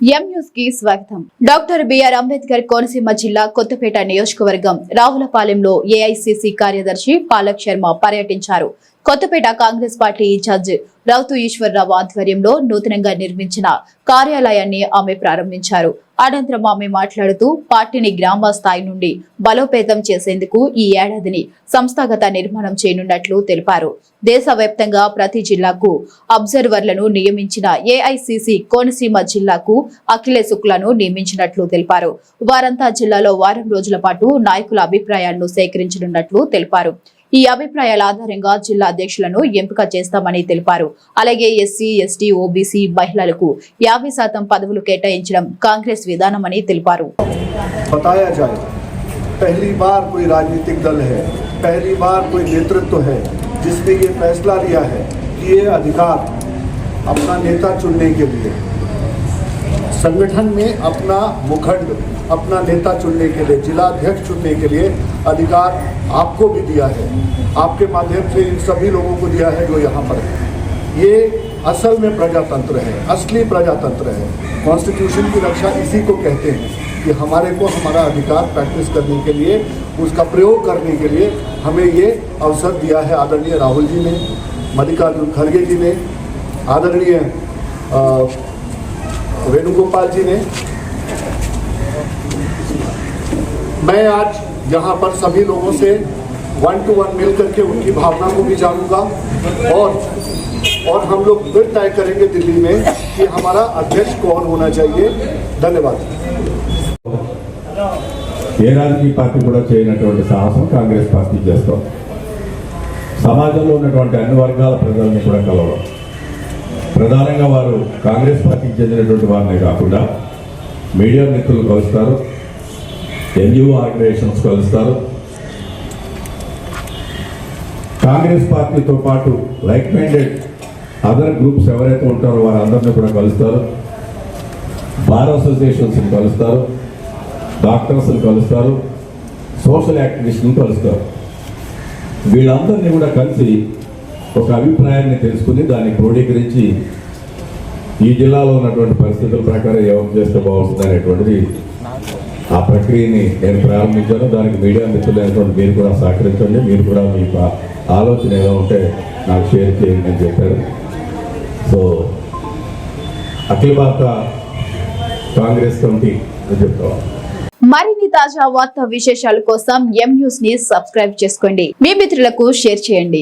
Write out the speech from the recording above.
ఎం కి స్వాగతం. Doctor BR Ambedkar Konaseema జిల్లా కొత్తపేట నియోజకవర్గం రావులపాలెంలో ఏఐసిసి కార్యదర్శి పాలక్ శర్మ పర్యటించారు. కొత్తపేట కాంగ్రెస్ పార్టీ ఇన్ఛార్జ్ రౌతు ఈశ్వరరావు ఆధ్వర్యంలో నూతనంగా నిర్మించిన కార్యాలయాన్ని ఆమె ప్రారంభించారు. అనంతరం ఆమె మాట్లాడుతూ పార్టీని గ్రామ స్థాయి నుండి బలోపేతం చేసేందుకు ఈ ఏడాదిని సంస్థాగత నిర్మాణం చేయనున్నట్లు తెలిపారు. దేశవ్యాప్తంగా ప్రతి జిల్లాకు అబ్జర్వర్లను నియమించిన ఏఐసిసి కోనసీమ జిల్లాకు అఖిలేశుక్లను నియమించినట్లు తెలిపారు. వారంతా జిల్లాలో వారం రోజుల పాటు నాయకుల అభిప్రాయాలను సేకరించనున్నట్లు తెలిపారు. ఈ అభిప్రాయాల ఆధారంగా జిల్లా అధ్యక్షులను ఎంపిక చేస్తామని తెలిపారు అలాగే ఎస్సీ ఎస్టీ ఓబీసీ మహిళలకు యాభై శాతం పదవులు కేటాయించడం కాంగ్రెస్ విధానమని తెలిపారు बताया जाए पहली बार कोई राजनीतिक दल है पहली बार कोई नेतृत्व है जिसने ये फैसला लिया है कि ये अधिकार अपना नेता चुनने के लिए संगठन में अपना मुखंड, अपना नेता चुनने के लिए जिला अध्यक्ष चुनने के लिए अधिकार आपको भी दिया है। आपके माध्यम से इन सभी लोगों को दिया है जो यहाँ पर है। ये असल में प्रजातंत्र है, असली प्रजातंत्र है। कॉन्स्टिट्यूशन की रक्षा इसी को कहते हैं कि हमारे को हमारा अधिकार प्रैक्टिस करने के लिए, उसका प्रयोग करने के लिए हमें ये अवसर दिया है आदरणीय राहुल जी ने, मल्लिकार्जुन खड़गे जी ने, आदरणीय वेणुगोपाल जी ने मैं आज यहाँ पर सभी लोगों से वन टू वन मिल करके उनकी भावना को भी जानूंगा और और हम लोग फिर तय करेंगे दिल्ली में कि हमारा अध्यक्ष कौन होना चाहिए धन्यवाद ఏ రాజకీయ పార్టీ కూడా చేయనటువంటి సాహసం కాంగ్రెస్ పార్టీ చేస్తాం సమాజంలో ఉన్నటువంటి అన్ని వర్గాల ప్రజల్ని కూడా కలవడం ప్రధానంగా వారు కాంగ్రెస్ పార్టీకి చెందినటువంటి వారినే కాకుండా మీడియా మిత్రులు కలుస్తారు ఎన్జిఓ ఆర్గనైజేషన్స్ కలుస్తారు. కాంగ్రెస్ పార్టీతో పాటు లైక్ మైండెడ్ అదర్ గ్రూప్స్ ఎవరైతే ఉంటారో వారందరినీ కూడా కలుస్తారు. బార్ అసోసియేషన్స్ని కలుస్తారు డాక్టర్స్ని కలుస్తారు సోషల్ యాక్టివిస్ట్ని కలుస్తారు. వీళ్ళందరినీ కూడా కలిసి ఒక అభిప్రాయాన్ని తెలుసుకుని దాన్ని క్రోడీకరించి ఈ జిల్లాలో ఉన్నటువంటి పరిస్థితుల ప్రకారం ఏం చేస్తే బాగుంటుంది అనేటువంటిది ఆ ప్రక్రియని నేను ప్రారంభించాను. దానికి మీడియా మిత్రులైనటువంటి మీరు కూడా సహకరించండి. మీరు కూడా మీ ఆలోచన ఏదో ఉంటే నాకు షేర్ చేయండి అని చెప్పారు. సో అఖిల భారత కాంగ్రెస్ కమిటీ అని చెప్తాను మరిన్ని తాజా వార్తా విశేషాల కోసం ఎం న్యూస్ని సబ్స్క్రైబ్ చేసుకోండి. మీ మిత్రులకు షేర్ చేయండి.